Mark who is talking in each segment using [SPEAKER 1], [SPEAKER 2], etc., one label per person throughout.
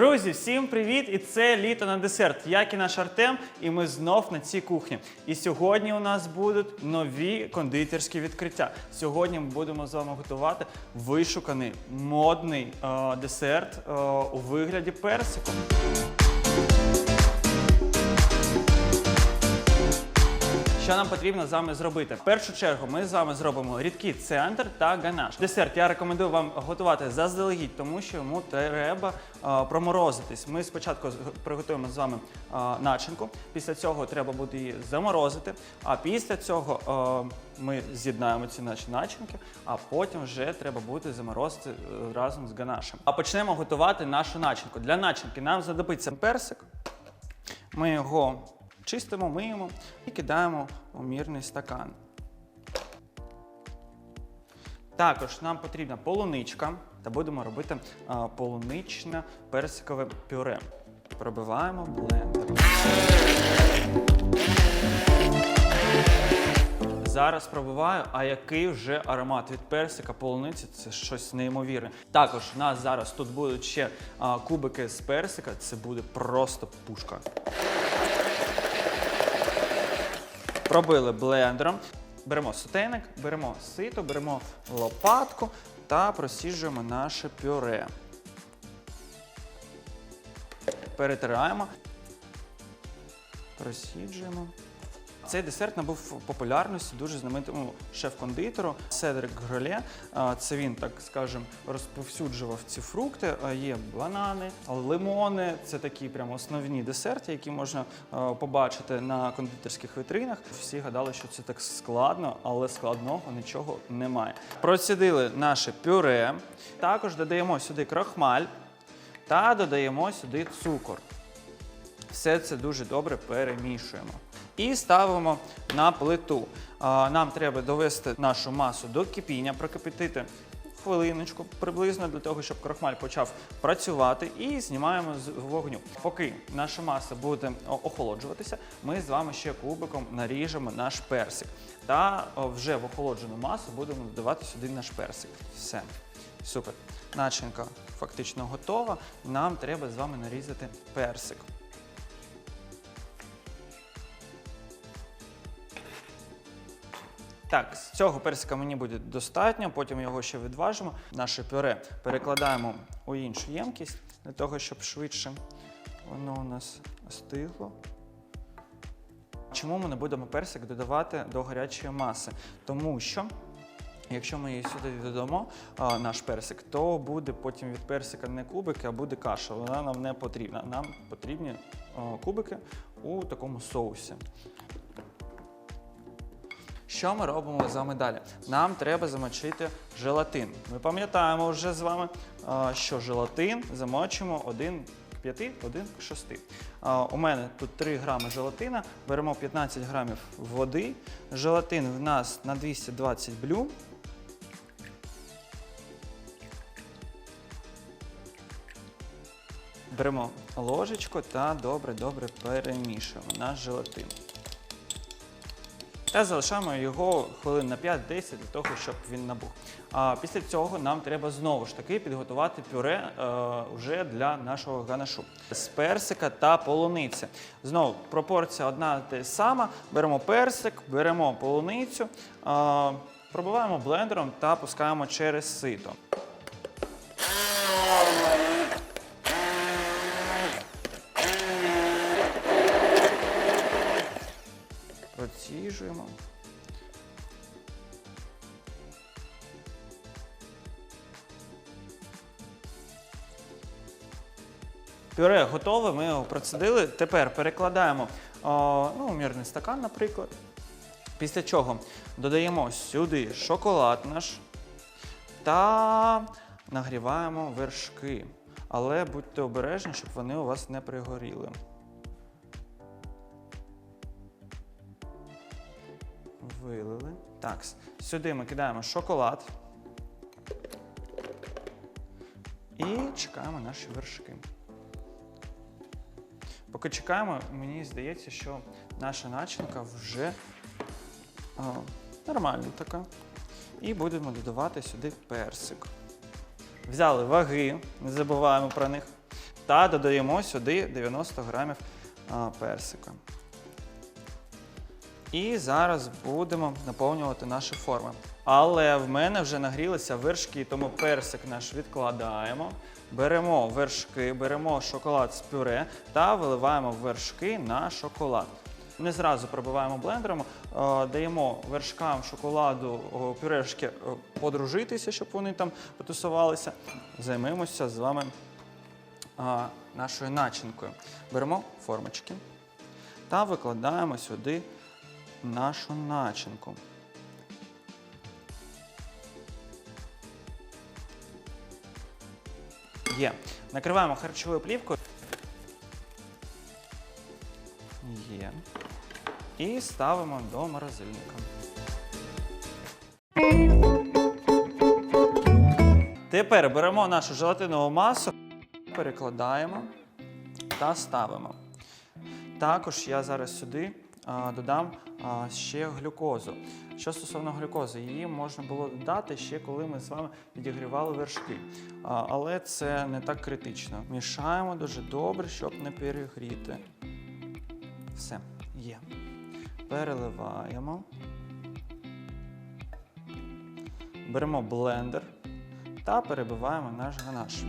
[SPEAKER 1] Друзі, всім привіт! І це літо на десерт. Як і наш Артем, і ми знов на цій кухні. І сьогодні у нас будуть нові кондитерські відкриття. Сьогодні ми будемо з вами готувати вишуканий модний е, десерт е, у вигляді персику. Що нам потрібно з вами зробити? В першу чергу ми з вами зробимо рідкий центр та ганаш. Десерт я рекомендую вам готувати заздалегідь, тому що йому треба е, проморозитись. Ми спочатку приготуємо з вами е, начинку. Після цього треба буде її заморозити. А після цього е, ми з'єднаємо ці наші начинки, а потім вже треба буде заморозити разом з ганашем. А почнемо готувати нашу начинку. Для начинки нам знадобиться персик. Ми його чистимо, миємо і кидаємо у мірний стакан. Також нам потрібна полуничка та будемо робити полуничне персикове пюре. Пробиваємо блендером. Зараз пробиваю, а який вже аромат від персика, полуниці це щось неймовірне. Також у нас зараз тут будуть ще а, кубики з персика, це буде просто пушка. Пробили блендером. Беремо сотейник, беремо сито, беремо лопатку та просіджуємо наше пюре. Перетираємо, просіджуємо. Цей десерт набув популярності дуже знаменитому шеф-кондитеру Седрик Гроле. Це він, так скажем, розповсюджував ці фрукти. Є банани, лимони. Це такі прямо основні десерти, які можна побачити на кондитерських вітринах. Всі гадали, що це так складно, але складного нічого немає. Процідили наше пюре. Також додаємо сюди крохмаль та додаємо сюди цукор. Все це дуже добре перемішуємо. І ставимо на плиту. Нам треба довести нашу масу до кипіння, прокипятити хвилиночку приблизно для того, щоб крохмаль почав працювати, і знімаємо з вогню. Поки наша маса буде охолоджуватися, ми з вами ще кубиком наріжемо наш персик. Та вже в охолоджену масу будемо додавати сюди наш персик. Все. Супер. Начинка фактично готова. Нам треба з вами нарізати персик. Так, з цього персика мені буде достатньо, потім його ще відважимо. Наше пюре перекладаємо у іншу ємкість для того, щоб швидше воно у нас остигло. Чому ми не будемо персик додавати до гарячої маси? Тому що. Якщо ми її сюди додамо, наш персик, то буде потім від персика не кубики, а буде каша. Вона нам не потрібна. Нам потрібні кубики у такому соусі. Що ми робимо з вами далі? Нам треба замочити желатин. Ми пам'ятаємо вже з вами, що желатин замочимо 1 к 5, 1 к 6. У мене тут 3 грами желатина, беремо 15 грамів води. Желатин в нас на 220 блю. Беремо ложечку та добре-добре перемішуємо наш желатин. Та залишаємо його хвилин на 5-10 для того, щоб він набух. А після цього нам треба знову ж таки підготувати пюре е, вже для нашого ганашу з персика та полуниці. Знову пропорція одна та сама. Беремо персик, беремо полуницю, е, пробиваємо блендером та пускаємо через сито. Пюре готове, ми його процедили. Тепер перекладаємо ну, умірний стакан, наприклад. Після чого додаємо сюди шоколад наш та нагріваємо вершки. Але будьте обережні, щоб вони у вас не пригоріли. Вилили. Так, сюди ми кидаємо шоколад. І чекаємо наші вершки. Поки чекаємо, мені здається, що наша начинка вже а, нормальна така. І будемо додавати сюди персик. Взяли ваги, не забуваємо про них. та додаємо сюди 90 грамів а, персика. І зараз будемо наповнювати наші форми. Але в мене вже нагрілися вершки, тому персик наш відкладаємо. Беремо вершки, беремо шоколад з пюре та виливаємо вершки на шоколад. Не зразу пробиваємо блендером, даємо вершкам шоколаду пюрешки подружитися, щоб вони там потусувалися. Займемося з вами нашою начинкою. Беремо формочки та викладаємо сюди нашу начинку. Є. Накриваємо харчовою плівкою. Є. І ставимо до морозильника. Тепер беремо нашу желатинову масу, перекладаємо та ставимо. Також я зараз сюди а, додам ще глюкозу. Що стосовно глюкози, її можна було додати ще коли ми з вами підігрівали вершки. Але це не так критично. Мішаємо дуже добре, щоб не перегріти. Все, є. Переливаємо. Беремо блендер та перебиваємо наш ганаш.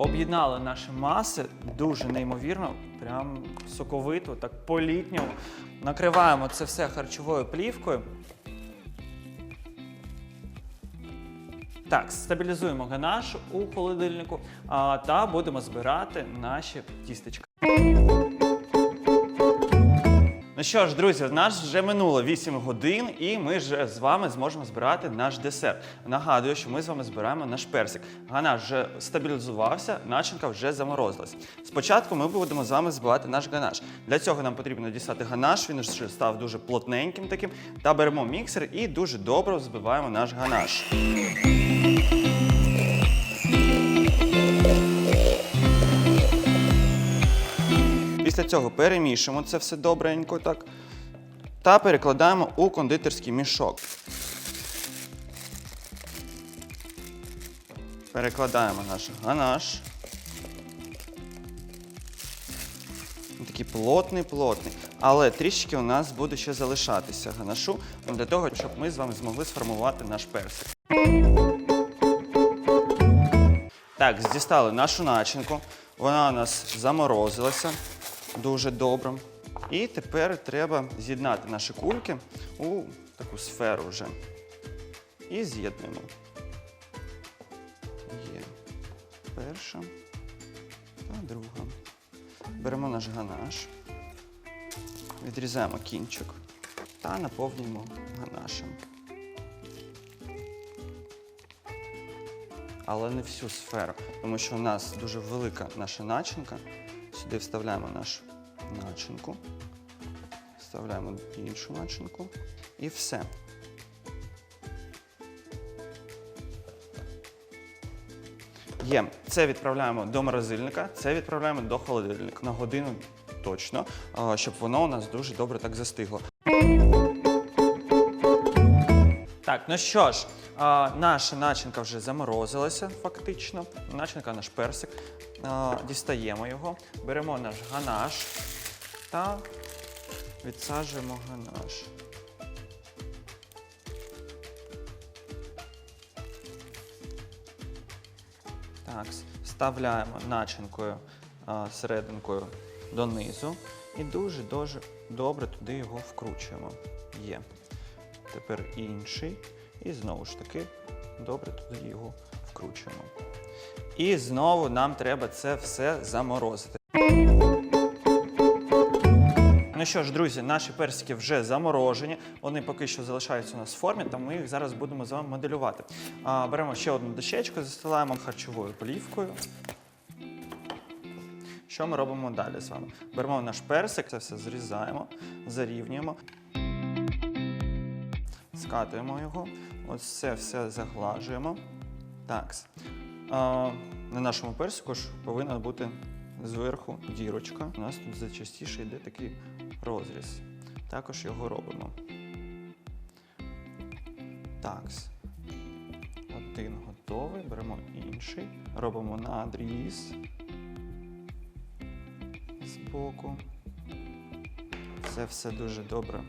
[SPEAKER 1] Об'єднали наші маси дуже неймовірно, прям соковито, так по-літньому. Накриваємо це все харчовою плівкою. Так, стабілізуємо ганаш у холодильнику а, та будемо збирати наші тістечка. Ну що ж, друзі, в нас вже минуло 8 годин, і ми вже з вами зможемо збирати наш десерт. Нагадую, що ми з вами збираємо наш персик. Ганаш вже стабілізувався, начинка вже заморозилась. Спочатку ми будемо з вами збивати наш ганаш. Для цього нам потрібно дістати ганаш, він вже став дуже плотненьким таким. Та беремо міксер і дуже добре збиваємо наш ганаш. Цього перемішуємо це все добренько так. Та перекладаємо у кондитерський мішок. Перекладаємо наш ганаш. Такий плотний, плотний. Але трішки у нас буде ще залишатися ганашу для того, щоб ми з вами змогли сформувати наш персик. Так, дістали нашу начинку. Вона у нас заморозилася дуже добре. І тепер треба з'єднати наші кульки у таку сферу вже. І з'єднуємо. Є перша та друга. Беремо наш ганаш, відрізаємо кінчик та наповнюємо ганашем. але не всю сферу, тому що у нас дуже велика наша начинка. Сюди вставляємо нашу начинку, вставляємо іншу начинку і все. Є. Це відправляємо до морозильника, це відправляємо до холодильника на годину точно, щоб воно у нас дуже добре так застигло. Так, ну що ж, а, наша начинка вже заморозилася фактично. Начинка наш персик. А, дістаємо його, беремо наш ганаш та відсаджуємо ганаш. Так, вставляємо начинкою а, серединкою донизу і дуже-дуже добре туди його вкручуємо. Є. Тепер інший. І знову ж таки добре туди його вкручуємо. І знову нам треба це все заморозити. Ну що ж, друзі, наші персики вже заморожені. Вони поки що залишаються у нас в формі, тому ми їх зараз будемо з вами моделювати. А, беремо ще одну дощечку, застилаємо харчовою плівкою. Що ми робимо далі з вами? Беремо наш персик, це все зрізаємо, зарівнюємо, скатуємо його. Ось це все заглажуємо. Так. На нашому персику ж повинна бути зверху дірочка. У нас тут зачастіше йде такий розріз. Також його робимо. Так. один готовий, беремо інший, робимо надріз з боку. Це все дуже добре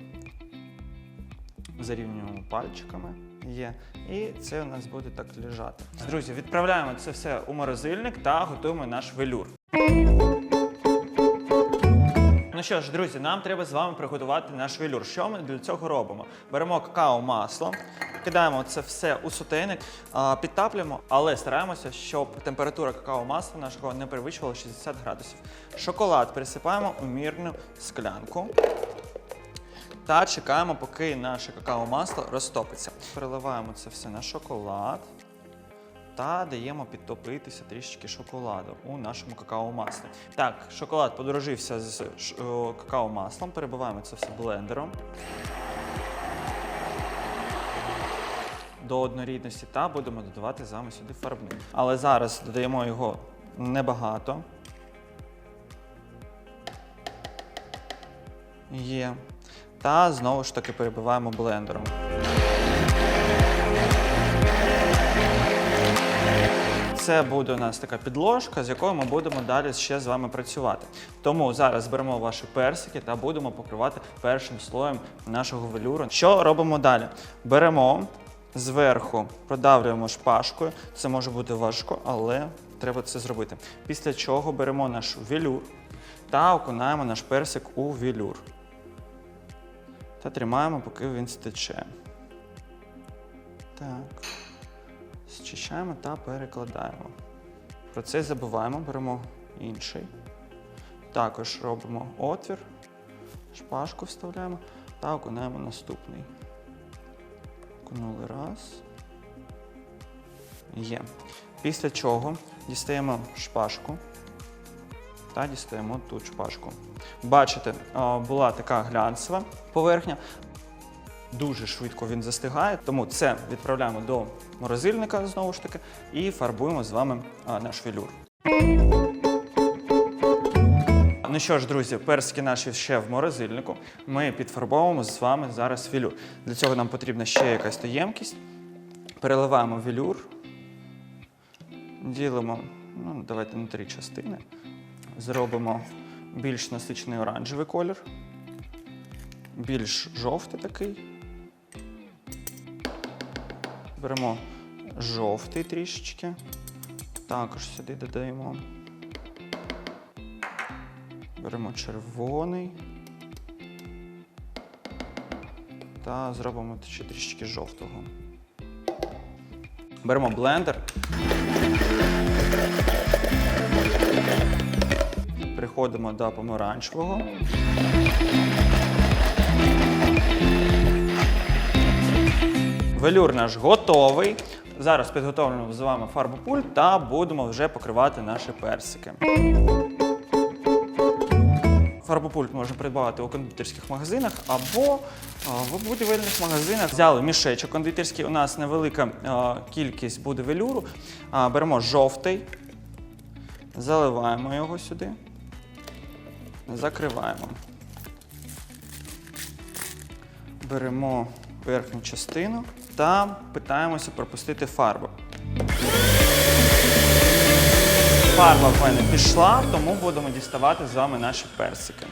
[SPEAKER 1] зарівнюємо пальчиками. Є. І це у нас буде так лежати. Друзі, відправляємо це все у морозильник та готуємо наш велюр. Ну що ж, друзі, нам треба з вами приготувати наш велюр. Що ми для цього робимо? Беремо какао-масло, кидаємо це все у сотейник, підтаплюємо, але стараємося, щоб температура какао-масла нашого не перевищувала 60 градусів. Шоколад присипаємо у мірну склянку та чекаємо, поки наше какао-масло розтопиться. Переливаємо це все на шоколад та даємо підтопитися трішечки шоколаду у нашому какао-маслі. Так, шоколад подорожився з какао-маслом, перебиваємо це все блендером. До однорідності та будемо додавати з вами сюди фарбник. Але зараз додаємо його небагато. Є. Та знову ж таки перебиваємо блендером. Це буде у нас така підложка, з якою ми будемо далі ще з вами працювати. Тому зараз беремо ваші персики та будемо покривати першим слоєм нашого велюру. Що робимо далі? Беремо зверху, продавлюємо шпажкою. Це може бути важко, але треба це зробити. Після чого беремо наш велюр та окунаємо наш персик у велюр. Та тримаємо, поки він стече. Так. Зчищаємо та перекладаємо. Про це забуваємо, беремо інший. Також робимо отвір, шпажку вставляємо та окунаємо наступний. Окунули раз. Є. Після чого дістаємо шпажку та дістаємо ту шпажку. Бачите, була така глянцева поверхня. Дуже швидко він застигає, тому це відправляємо до морозильника знову ж таки і фарбуємо з вами наш велюр. Ну що ж, друзі, персики наші ще в морозильнику. Ми підфарбовуємо з вами зараз велюр. Для цього нам потрібна ще якась то ємкість. Переливаємо велюр, ділимо, ну, давайте на три частини. Зробимо більш насичений оранжевий колір, більш жовтий такий. Беремо жовтий трішечки. Також сюди додаємо. Беремо червоний. Та зробимо ще трішечки жовтого. Беремо блендер. Приходимо до помаранчевого. Велюр наш готовий. Зараз підготовлюємо з вами фарбопульт та будемо вже покривати наші персики. Фарбопульт можна придбати у кондитерських магазинах або в будівельних магазинах. Взяли мішечок кондитерський. У нас невелика кількість буде велюру. Беремо жовтий, заливаємо його сюди, закриваємо. Беремо верхню частину та питаємося пропустити фарбу. Фарба в мене пішла, тому будемо діставати з вами наші персики.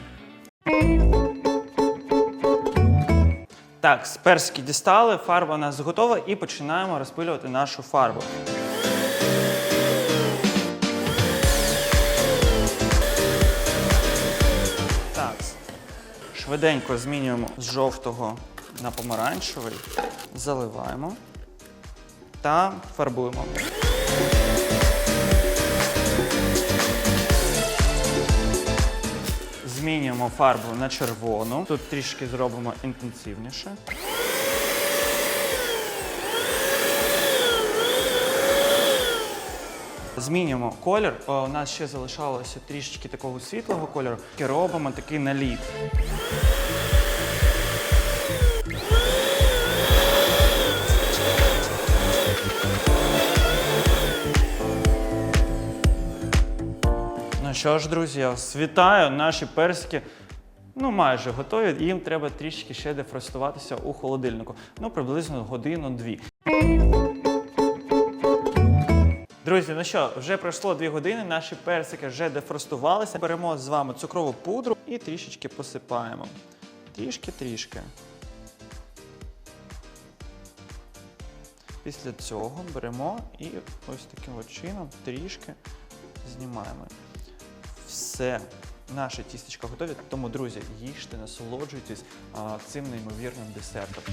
[SPEAKER 1] Так, персики дістали, фарба у нас готова і починаємо розпилювати нашу фарбу. Швиденько змінюємо з жовтого на помаранчевий, заливаємо та фарбуємо. Змінюємо фарбу на червону. Тут трішки зробимо інтенсивніше. Змінюємо колір. О, У нас ще залишалося трішечки такого світлого кольору. І робимо такий наліт. Ну що ж, друзі, я вас вітаю. Наші персики ну, майже готові. Їм треба трішки ще дефростуватися у холодильнику. Ну, приблизно годину-дві. Друзі, ну що, вже пройшло дві години, наші персики вже дефростувалися. Беремо з вами цукрову пудру і трішечки посипаємо. Трішки-трішки. Після цього беремо і ось таким от чином трішки знімаємо. Все, наше тістечко готові. Тому, друзі, їжте, насолоджуйтесь а, цим неймовірним десертом.